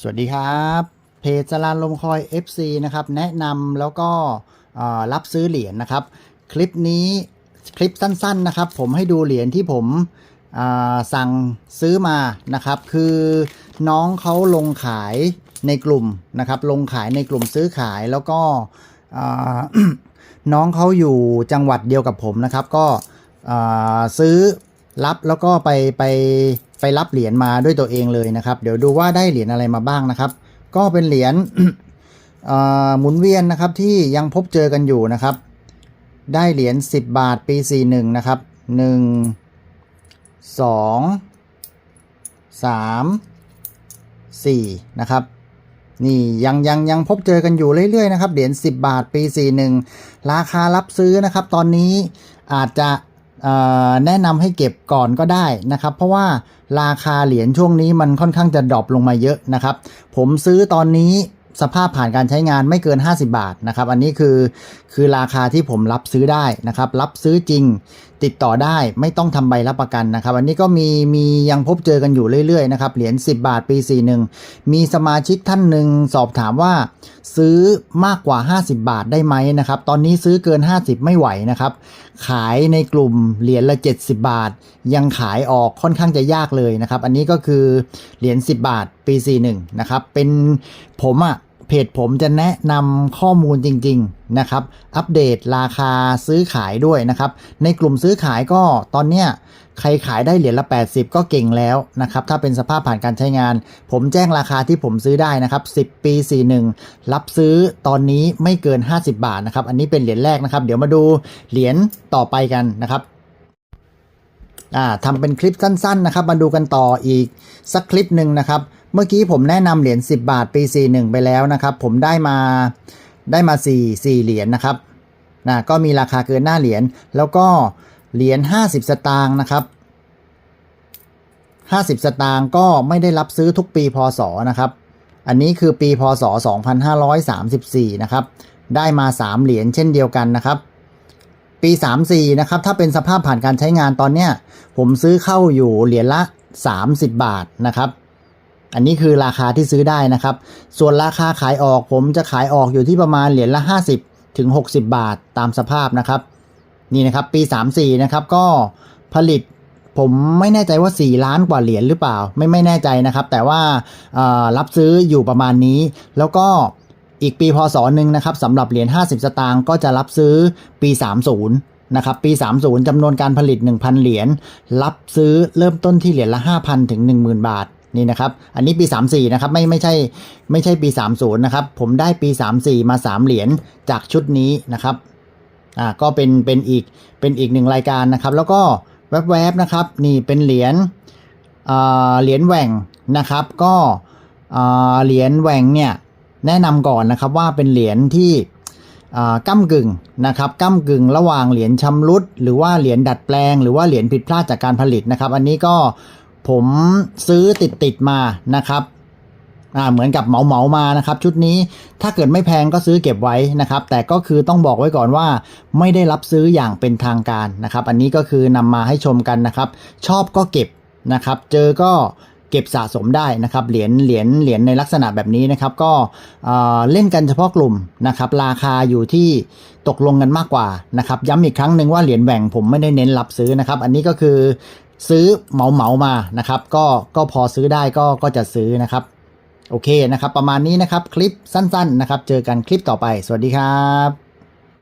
สวัสดีครับ เพจจรานลมคอย FC นะครับ แนะนำแล้วก็รับซื้อเหรียญนะครับ คลิปนี้คลิปสั้นๆนะครับ ผมให้ดูเหรียญที่ผมสั่งซื้อมานะครับ คือน้องเขาลงขายในกลุ่มนะครับ ลงขายในกลุ่มซื้อขายแล้วก็น้องเขาอยู่จังหวัดเดียวกับผมนะครับ ก็ซื้อรับแล้วก็ไปไป ไปรับเหรียญมาด้วยตัวเองเลยนะครับ เดี๋ยวดูว่าได้เหรียญอะไรมาบ้างนะครับ ก็เป็นเหรียญหมุนเวียนนะครับที่ยังพบเจอกันอยู่นะครับ ได้เหรียญ10 บาทปี 41 นะครับ 1 2 3 4 นะครับนี่ยังยังยังพบเจอกันอยู่เรื่อยๆนะครับเหรียญ10 บาทปี 41 ราคารับซื้อนะครับ ตอนนี้อาจจะ แนะนำให้เก็บก่อนก็ได้นะครับ เพราะว่าราคาเหรียญช่วงนี้มันค่อนข้างจะดรอปลงมาเยอะนะครับ ผมซื้อตอนนี้สภาพผ่านการใช้งานไม่เกิน 50 บาทนะครับ อันนี้คือคือราคาที่ผมรับซื้อได้นะครับ รับซื้อจริง ติดต่อได้ไม่ต้องทำใบรับประกันนะครับอันนี้ก็มีมียังพบเจอกันอยู่เรื่อยๆนะครับเหรียญ10 บาทปี 41 มีสมาชิกท่านหนึ่งสอบถามว่า ซื้อมากกว่า 50 บาทได้ไหมนะครับ ตอนนี้ซื้อเกิน 50 ไม่ไหวนะครับ ขายในกลุ่มเหรียญละ 70 บาท ยังขายออกค่อนข้างจะยากเลยนะครับ อันนี้ก็คือเหรียญ10 บาทปี 41 นะครับเป็นผมอะ เพจผมจะแนะนำข้อมูลจริง ๆ นะครับ อัปเดตราคาซื้อขายด้วยนะครับ ในกลุ่มซื้อขายก็ตอนเนี้ยใครขายได้เหรียญละ 80 ก็เก่งแล้วนะครับ ถ้าเป็นสภาพผ่านการใช้งาน ผมแจ้งราคาที่ผมซื้อได้นะครับ 10 ปี 41 รับซื้อตอนนี้ไม่เกิน 50 บาทนะครับ อันนี้เป็นเหรียญแรกนะครับ เดี๋ยวมาดูเหรียญต่อไปกันนะครับอ่าทำเป็นคลิปสั้น ๆ นะครับ มาดูกันต่ออีกสักคลิปหนึ่งนะครับ เมื่อกี้ผมแนะนำเหรียญ10 บาทปี 41 ไปแล้วนะครับ ผมได้มาได้มา 4 4 เหรียญนะครับนะก็มีราคาเกินหน้าเหรียญแล้วก็เหรียญ50 สตางค์นะครับ 50 สตางค์ก็ไม่ได้รับซื้อทุกปีพศนะครับ อันนี้คือปีพศ 2534 นะครับ ได้มา 3 เหรียญเช่นเดียวกันนะครับ ปี 34 นะครับ ถ้าเป็นสภาพผ่านการใช้งานตอนเนี้ย ผมซื้อเข้าอยู่เหรียญละ 30 บาทนะครับ อันนี้คือราคาที่ซื้อได้นะครับ ส่วนราคาขายออกผมจะขายออกอยู่ที่ประมาณเหรียญละ 50 ถึง 60 บาทตามสภาพนะครับ นี่นะครับปี 34 นะครับก็ผลิตผมไม่แน่ใจว่า 4 ล้านกว่าเหรียญหรือเปล่า ไม่ไม่แน่ใจนะครับ แต่ว่ารับซื้ออยู่ประมาณนี้ แล้วก็อีกปีพศหนึ่งนะครับสำหรับเหรียญ50 สตางค์ก็จะรับซื้อปี 30 นะครับ ปี 30จำนวนการผลิต 1,000 เหรียญรับซื้อเริ่มต้นที่เหรียญละ 5,000 ถึง 10,000 บาท นี่นะครับ อันนี้ปี 34 นะครับ ไม่ไม่ใช่ไม่ใช่ปี 30 นะครับ ผมได้ปี 34 มา 3 เหรียญจากชุดนี้นะครับ อ่า ก็เป็นเป็นอีกเป็นอีกหนึ่งรายการนะครับ แล้วก็แวบๆนะครับ นี่เป็นเหรียญอ่าเหรียญแหว่งนะครับ ก็อ่าเหรียญแหว่งเนี่ยแนะนำก่อนนะครับว่าเป็นเหรียญที่อ่าก้ากึ่งนะครับก้ากึ่งระหว่างเหรียญชำรุด หรือว่าเหรียญดัดแปลง หรือว่าเหรียญผิดพลาดจากการผลิตนะครับ อันนี้ก็ ผมซื้อติดติดๆมานะครับอ่าเหมือนกับเหมาเหมามานะครับ ชุดนี้ถ้าเกิดไม่แพงก็ซื้อเก็บไว้นะครับ แต่ก็คือต้องบอกไว้ก่อนว่า ไม่ได้รับซื้ออย่างเป็นทางการนะครับ อันนี้ก็คือนำมาให้ชมกันนะครับ ชอบก็เก็บนะครับ เจอก็เก็บสะสมได้นะครับเหรียญเหรียญเหรียญในลักษณะแบบนี้นะครับก็เอ่อเล่นกันเฉพาะกลุ่มนะครับ ราคาอยู่ที่ตกลงกันมากกว่านะครับ ย้ำอีกครั้งหนึ่งว่าเหรียญแหว่งผมไม่ได้เน้นรับซื้อนะครับ อันนี้ก็คือ ซื้อเหมาเหมามานะครับ ก็ก็พอซื้อได้ก็ก็จะซื้อนะครับ โอเคนะครับ ประมาณนี้นะครับ คลิปสั้น ๆ นะครับ เจอกันคลิปต่อไป สวัสดีครับ